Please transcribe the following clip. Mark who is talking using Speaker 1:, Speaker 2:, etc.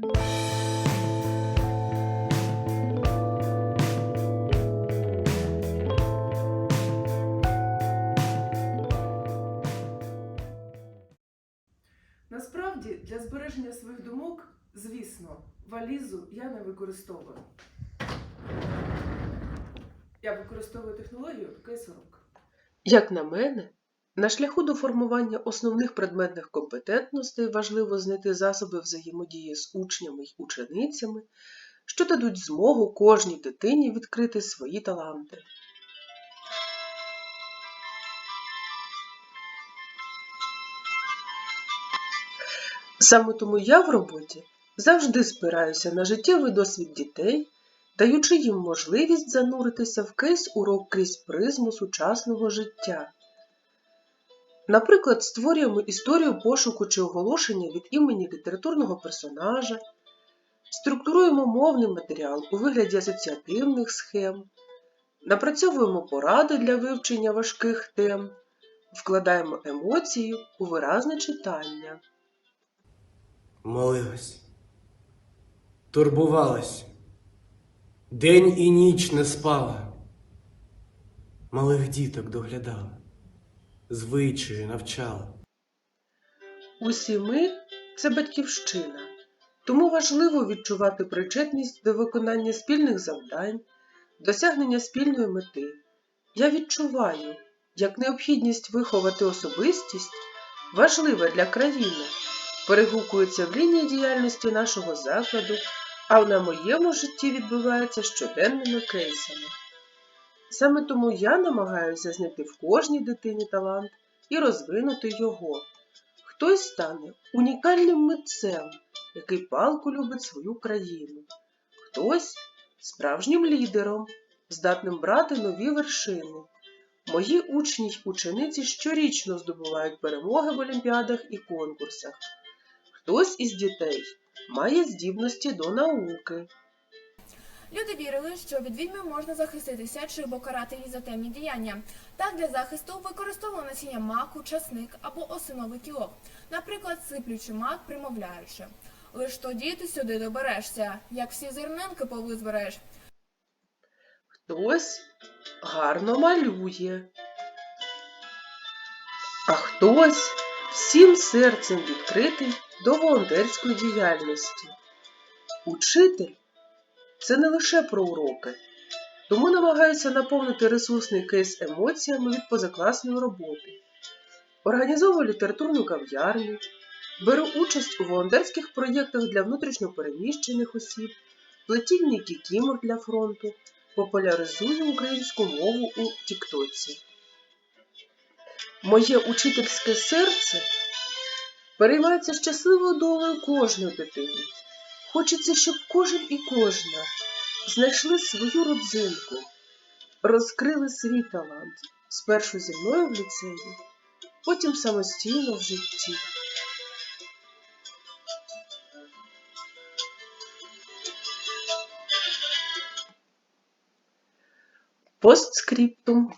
Speaker 1: Насправді, для збереження своїх думок, звісно, валізу я не використовую. Я використовую технологію кейсорок.
Speaker 2: Як на мене, на шляху до формування основних предметних компетентностей важливо знайти засоби взаємодії з учнями й ученицями, що дадуть змогу кожній дитині відкрити свої таланти. Саме тому я в роботі завжди спираюся на життєвий досвід дітей, даючи їм можливість зануритися в кейс урок крізь призму сучасного життя. Наприклад, створюємо історію пошуку чи оголошення від імені літературного персонажа, структуруємо мовний матеріал у вигляді асоціативних схем, напрацьовуємо поради для вивчення важких тем, вкладаємо емоції у виразне читання.
Speaker 3: Молилась, турбувалась, день і ніч не спала, малих діток доглядала, звичаї навчала.
Speaker 2: Усі ми це батьківщина, тому важливо відчувати причетність до виконання спільних завдань, досягнення спільної мети. Я відчуваю, як необхідність виховати особистість важлива для країни, перегукується в лінії діяльності нашого закладу, а на моєму житті відбувається щоденними кейсами. Саме тому я намагаюся знайти в кожній дитині талант і розвинути його. Хтось стане унікальним митцем, який палко любить свою країну, хтось справжнім лідером, здатним брати нові вершини. Мої учні й учениці щорічно здобувають перемоги в олімпіадах і конкурсах. Хтось із дітей має здібності до науки.
Speaker 4: Люди вірили, що від відьми можна захиститися чи покарати її за темні діяння. Так для захисту використовували насіння маку, часник або осиновий кілок, наприклад, сиплючи мак, примовляючи. Лиш тоді ти сюди доберешся, як всі зернинки повизбереш.
Speaker 2: Хтось гарно малює, а хтось всім серцем відкритий до волонтерської діяльності. Учитель це не лише про уроки, тому намагаюся наповнити ресурсний кейс емоціями від позакласної роботи. Організовую літературну кав'ярню, беру участь у волонтерських проєктах для внутрішньопереміщених осіб, плетінні кікімор для фронту, популяризую українську мову у Тіктоці. Моє учительське серце переймається щасливою долею кожної дитини. Хочеться, щоб кожен і кожна знайшли свою родзинку, розкрили свій талант спершу зі мною в ліцеї, потім самостійно в житті. Постскриптум